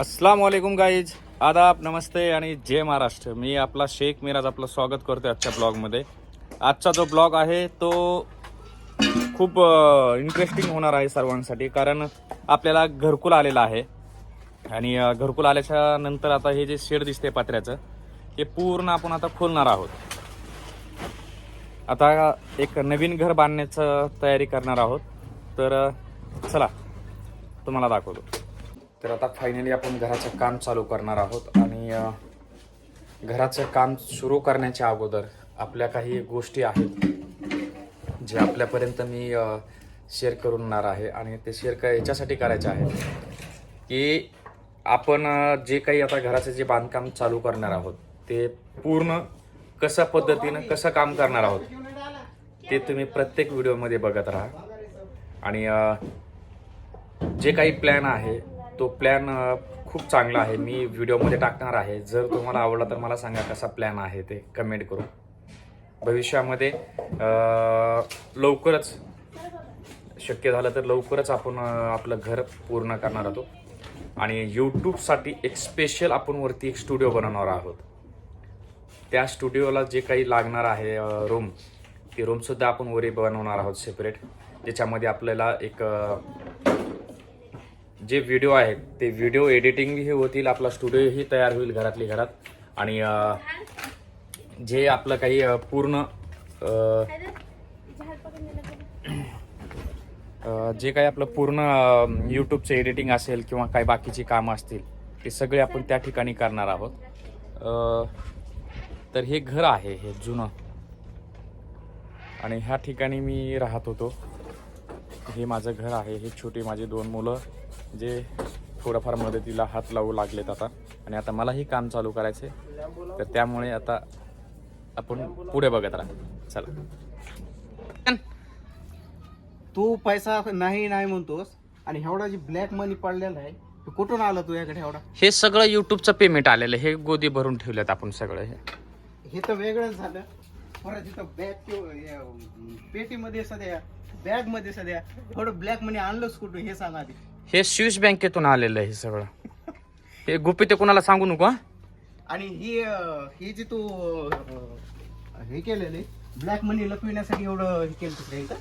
अस्सलाम वालेकुम गाईज आदाब नमस्ते आणि जय महाराष्ट्र. मी आपला शेख मिराज आपलं स्वागत करतो आजच्या ब्लॉगमध्ये. आजचा जो ब्लॉग आहे तो खूप इंटरेस्टिंग होणार आहे सर्वांसाठी कारण आपल्याला घरकुल आलेलं आहे. आणि घरकुल आल्याच्यानंतर आता हे जे शेड दिसते पत्र्याचं हे पूर्ण आपण आता खोलणार आहोत. आता एक नवीन घर बांधण्याचं तयारी करणार आहोत. तर चला तुम्हाला दाखवतो. तर आता फायनली आपण घराचं काम चालू करणार आहोत आणि घराचं काम सुरू करण्याच्या अगोदर आपल्या काही गोष्टी आहेत जे आपल्यापर्यंत मी शेअर करणार आहे आणि ते शेअर क याच्यासाठी करायचे आहे की आपण जे काही आता घराचं जे बांधकाम चालू करणार आहोत ते पूर्ण कसं पद्धतीनं कसं काम करणार आहोत ते तुम्ही प्रत्येक व्हिडिओमध्ये बघत राहा. आणि जे काही प्लॅन आहे तो प्लॅन खूप चांगला आहे. मी व्हिडिओमध्ये टाकणार आहे. जर तुम्हाला आवडला तर मला सांगा कसा प्लॅन आहे ते कमेंट करून. भविष्यामध्ये लवकरच शक्य झालं तर लवकरच आपण आपलं घर पूर्ण करणार आहोत. आणि यूट्यूबसाठी एक स्पेशल आपण वरती एक स्टुडिओ बनवणार आहोत. त्या स्टुडिओला जे काही लागणार आहे रूम ती रूमसुद्धा आपण वरी बनवणार आहोत सेपरेट ज्याच्यामध्ये आपल्याला एक जे व्हिडिओ आहेत ते व्हिडिओ एडिटिंग हे होतील आपला स्टुडिओही तयार होईल घरातली घरात. आणि जे आपलं काही पूर्ण जे काही आपलं पूर्ण यूट्यूबचं एडिटिंग असेल किंवा काही बाकीची कामं असतील ते सगळे आपण त्या ठिकाणी करणार आहोत. तर हे घर आहे हे जुनं. आणि ह्या ठिकाणी मी राहत होतो. हे माझं घर आहे हे छोटे माझे दोन मुलं. जे थोडंफार मदतीला हात लावू लागलेत आता. आणि आता मलाही काम चालू करायचे तर त्यामुळे आता आपण पुढे बघत राहा. चला. तू पैसा नाही नाही म्हणतोस. आणि एवढा जी ब्लॅक मनी पडलेला आहे तो कुठून आला तू याकडे एवढा? हे सगळं युट्यूबचं पेमेंट आलेलं. हे गोदी भरून ठेवलेत आपण सगळं हे. हे तर वेगळंच झालं. परत इथं बॅग पेटीमध्ये सध्या बॅगमध्ये सध्या थोडं ब्लॅक मनी आणलंच कुठून हे सांग आधी. हे स्विस बँकेतून आलेलं आहे हे सगळं. हे गुपित ते कोणाला सांगू नको हं? आणि ही अं, ही जी तू अं, हे केलेले ब्लॅक मनी लपविण्यासाठी एवढं हे केलं तिकडे इथं?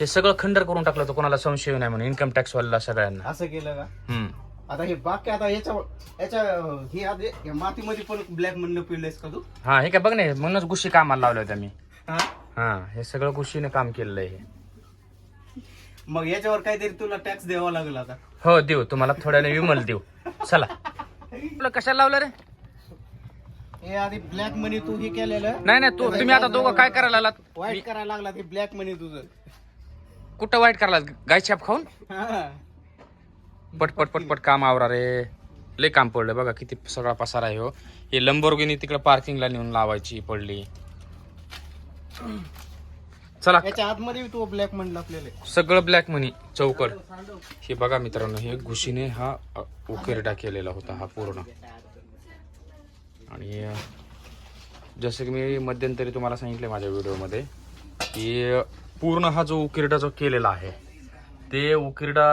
हे सगळं खंडर करून टाकलं होतं कोणाला संशय नाही म्हणून इन्कम टॅक्स वाला सगळ्यांना. असं केलं का? हम्म. आता हे बाकी आता याच्या याच्या अं, हे आधी या मातीमध्ये पण ब्लॅक मनी लपविलेस का तू? हा हे काय बघ नाही म्हणूनच गुशी कामाला लावल्या होत्या मी. हा? हा हे सगळं गुशीने काम केलेलं आहे हे. मग याच्यावर काहीतरी तुला टॅक्स द्यावा लागेल आता. हो देऊ. तुम्हाला थोड्याने विमल देऊ. चला. तुला कशाला लावलं रे? हे आधी ब्लॅक मनी तू हे केलेलं. नाही नाही तू तुम्ही आता दोघं काय करायला लागलात? वाईट करायला लागला ते ब्लॅक मनी तुझं. कुठं वाईट करायला लागलात? गाय छाप खाऊन? हा. पट पट पट पट काम आवरा रे. लय काम पडलं बघा किती सगळा पसारा आहे हो. हे लंबोर्गिनी तिकडे पार्किंगला नेऊन लावायची पडली. चला. याच्या आतमध्ये तू ब्लॅक मनी लपलेले सगळं ब्लॅक मनी चौकड. हे बघा मित्रांनो हे घुशीने हा उकिरडा केलेला होता हा पूर्ण. आणि जसं की मी मध्यंतरी तुम्हाला सांगितलं माझ्या व्हिडिओमध्ये की पूर्ण हा जो उकिरडा जो केलेला आहे ते उकिरडा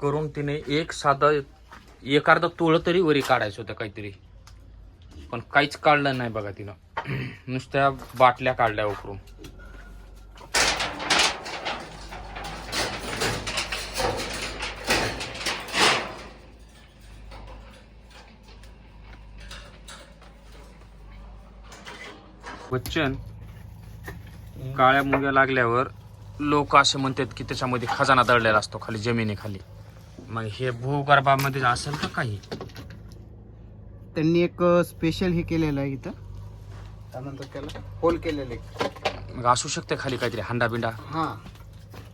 करून तिने एक साधं एक अर्धा तोळ तरी वरी काढायचं होतं काहीतरी. पण काहीच काढलं नाही बघा तिनं. नुसत्या बाटल्या काढल्या उकरून. बच्चन काळ्या मुंग्या लागल्यावर लोक असे म्हणतात की त्याच्यामध्ये खजाना दडलेला असतो खाली जमिनीखाली मग हे भूगर्भामध्ये असेल का काही? त्यांनी एक स्पेशल हे केलेलं आहे इथं. त्यानंतर त्याला होल केलेले मग असू शकते खाली काहीतरी हांडा बिंडा हा.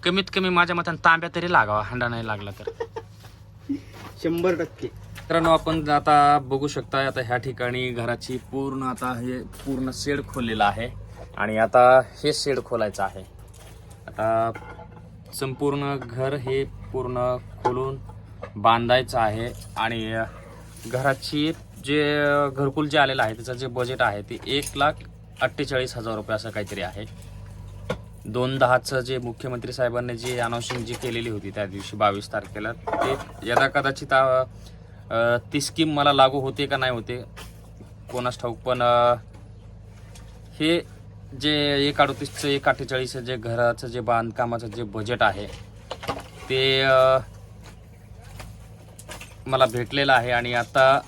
कमीत कमी माझ्या मताने तांब्या तरी लागावा हांडा नाही लागला तर. शंभर टक्के. मित्रांनो आपण आता बघू शकता आता ह्या ठिकाणी घराची पूर्ण आता हे पूर्ण शेड खोललेलं आहे. आणि आता हे शेड खोलायचं आहे. आता संपूर्ण घर हे पूर्ण खोलून बांधायचं आहे. आणि घराची जे घरकुल जे आलेलं आहे त्याचं जे बजेट आहे ते एक लाख अठ्ठेचाळीस हजार रुपये असं काहीतरी आहे. दोन दहाचं जे मुख्यमंत्री साहेबांनी जी अनाउन्सिंग जी केलेली होती त्या दिवशी बावीस तारखेला ते यदा कदाचित ती स्कीम मला लागू होते का नाही होते कोणास ठाऊक पण हे जे एक अडतीसचं एक अठ्ठेचाळीसचं जे घराचं जे बांधकामाचं जे बजेट आहे ते मला भेटलेलं आहे आणि आता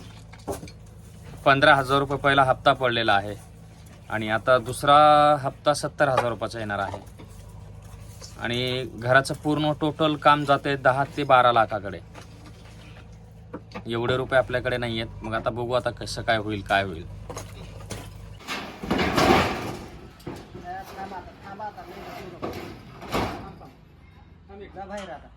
पंधरा हजार रुपये पहिला हप्ता पडलेला आहे आणि आता दुसरा हप्ता सत्तर हजार रुपयाचा येणार आहे. आणि घराचं पूर्ण टोटल काम जाते दहा ते बारा लाखाकडे. एवढे रुपये आपल्याकडे नाही आहेत मग आता बघू आता कसं काय होईल काय होईल. जा बाहेर आता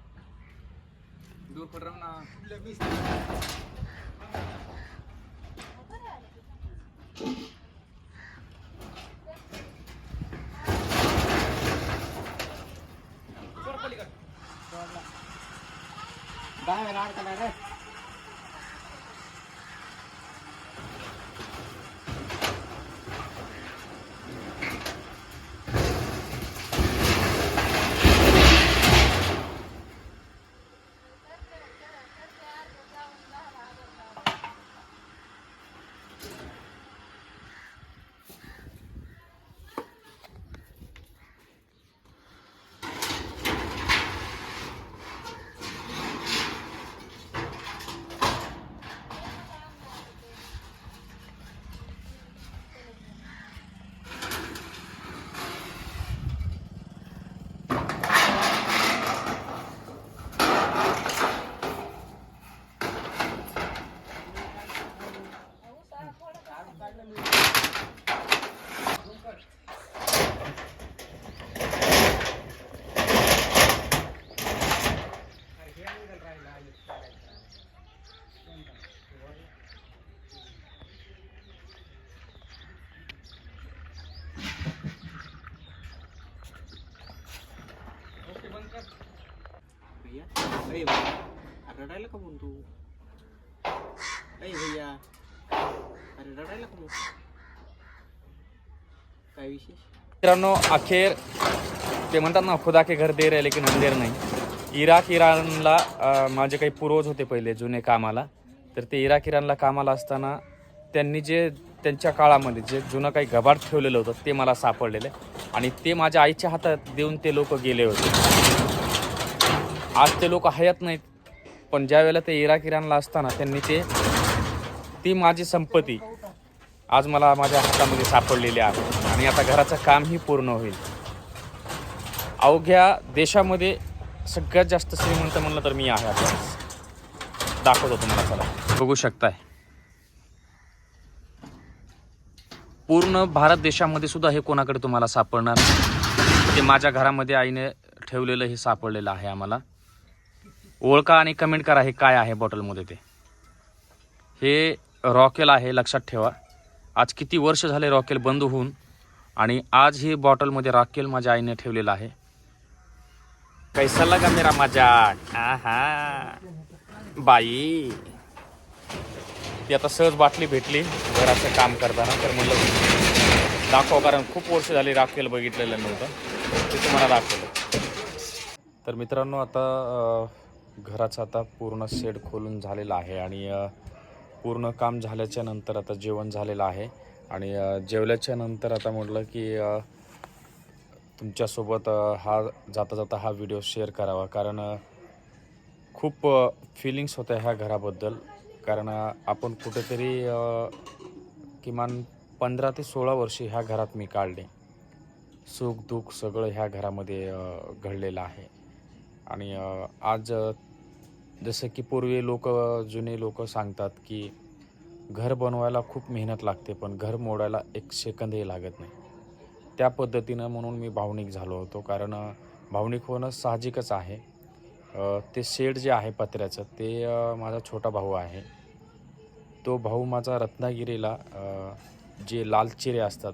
बाहेर अडकला रे भैया अरे भैया अरे रडायला का म्हणतो? अरे भैया अरे रडायला का म्हणतो? काय विशेष? मित्रांनो अखेर ते म्हणतात ना खुदा के घर देर आहे लेकिन अंधेर नाही. इराक इराणला अ, माझे काही पूर्वज होते पहिले जुने कामाला. तर ते इराक इराणला कामाला असताना त्यांनी जे त्यांच्या काळामध्ये जे जुनं काही गबाड ठेवलेलं होतं ते मला सापडलेलं आहे. आणि ते माझ्या आईच्या हातात देऊन ते लोक गेले होते. आज ते लोक हयात नाहीत. पण ज्या वेळेला ते इराक इराणला असताना त्यांनी ते ती माझी संपत्ती आज मला माझ्या हातामध्ये सापडलेली आहे. आणि आता घराचं कामही पूर्ण होईल. अवघ्या देशामध्ये सगळ्यात जास्त श्रीमंत म्हणलं तर मी आहे आता. दाखवतो तुम्हाला चला. बघू शकताय. पूर्ण भारत देशामध्ये सुद्धा हे कोणाकडे तुम्हाला सापडणार? नाही. ते माझ्या घरामध्ये आईने ठेवलेलं हे सापडलेलं आहे आम्हाला. ओळखा आणि कमेंट करा हे काय आहे बॉटलमध्ये ते. हे रॉकेल आहे लक्षात ठेवा. आज किती वर्ष झाले रॉकेल बंद होऊन आणि आज ही बॉटलमध्ये रॉकेल माझ्या आईने ठेवलेलं आहे. कैसा लगा मेरा मजाक आहा. बाई. ती आता सहज बाटली भेटली. घराचं काम करताना तर म्हणलं दाखवा कारण खूप वर्ष झाली राखेल बघितलेलं नव्हतं. ते तुम्हाला दाखवलं. तर मित्रांनो आता घराचं आता पूर्ण शेड खोलून झालेला आहे आणि पूर्ण काम झाल्याच्यानंतर आता जेवण झालेलं आहे. आणि जेवल्याच्या नंतर आता म्हटलं की तुमच्यासोबत हा जाता जाता हा व्हिडिओ शेअर करावा. कारण खूप फिलिंग्स होत्या ह्या घराबद्दल. कारण आपण कुठेतरी किमान पंधरा ते सोळा वर्षे ह्या घरात मी काढले. सुख दुःख सगळं ह्या घरामध्ये घडलेलं आहे. आणि आज जसं की पूर्वी लोक जुने लोक सांगतात की घर बनवायला खूप मेहनत लागते पण घर मोडायला एक सेकंदही लागत नाही. त्या पद्धतीनं म्हणून मी भावनिक झालो होतो कारण भावनिक होणं साहजिकच आहे. ते शेड जे आहे पत्र्याचं ते माझा छोटा भाऊ आहे. तो भाऊ माझा रत्नागिरीला जे लाल चिरे असतात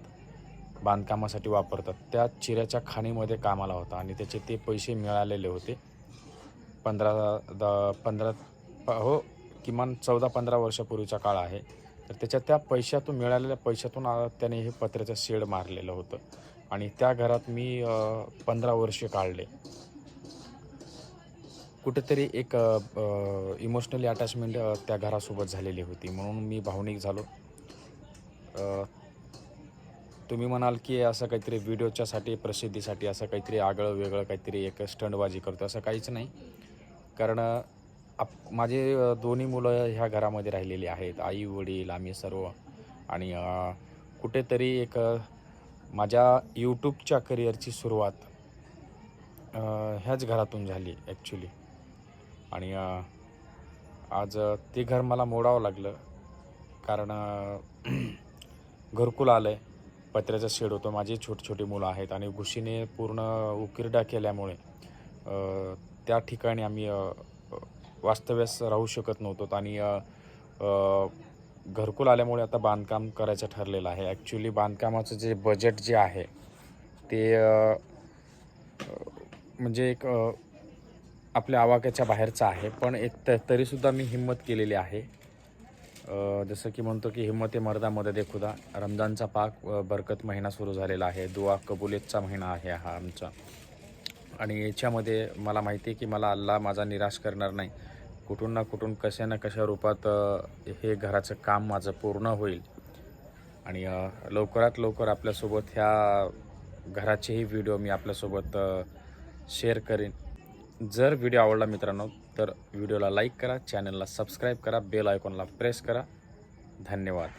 बांधकामासाठी वापरतात त्या चिऱ्याच्या खाणीमध्ये कामाला होता आणि त्याचे ते पैसे मिळालेले होते. पंधरा द पंधरा प- हो किमान चौदा पंधरा वर्षापूर्वीचा काळ आहे. तर त्याच्या त्या पैशातून मिळालेल्या पैशातून त्याने हे पत्र्याचं शेड मारलेलं होतं. आणि त्या घरात मी पंधरा वर्षे काढले. कुठेतरी एक इमोशनली अटॅचमेंट त्या घरासोबत झालेली होती. म्हणून मी भावनिक झालो. तुम्ही म्हणाल की असं काहीतरी व्हिडिओच्यासाठी प्रसिद्धीसाठी असं काहीतरी आगळं वेगळं काहीतरी एक स्टंडबाजी करतो असं काहीच नाही. कारण आप माझे दोन्ही मुलं ह्या घरामध्ये राहिलेली आहेत. आई वडील आम्ही सर्व. आणि कुठेतरी एक माझ्या यूट्यूबच्या करिअरची सुरुवात ह्याच घरातून झाली ॲक्च्युली आणि आज ते घर मला मोडावं लागलं. कारण घरकुल आलं आहे पत्र्याचा शेड होतं. माझी छोटी छोटी मुलं आहेत. आणि घुशीने पूर्ण उकिरडा केल्यामुळे त्या ठिकाणी आम्ही वास्तव्यास राहू शकत नव्हतो. आणि घरकुल आल्यामुळे आता बांधकाम करायचं ठरलेलं आहे. ॲक्च्युली बांधकामाचं जे बजेट जे आहे ते म्हणजे एक आपल्या आवाक्याच्या बाहेरचं आहे. पण एक त तरीसुद्धा मी हिंमत केलेली आहे. जसं की म्हणतो की हिंमत हिम्मत मर्दामध्ये देखुदा. रमजानचा पाक बरकत महिना सुरू झालेला आहे. दुआ कबुलेतचा महिना आहे हा आमचा. आणि याच्यामध्ये मला माहिती आहे की मला अल्लाह माझा निराश करणार नाही. कुठून ना कुठून कशा ना कशा रूपात हे घराचं काम माझं पूर्ण होईल. आणि लवकरात लवकर आपल्यासोबत ह्या घराचेही व्हिडिओ मी आपल्यासोबत शेअर करेन. जर व्हिडिओ आवडला मित्रांनो तर व्हिडिओला लाईक करा चॅनलला सबस्क्राईब करा बेल आयकॉनला प्रेस करा. धन्यवाद.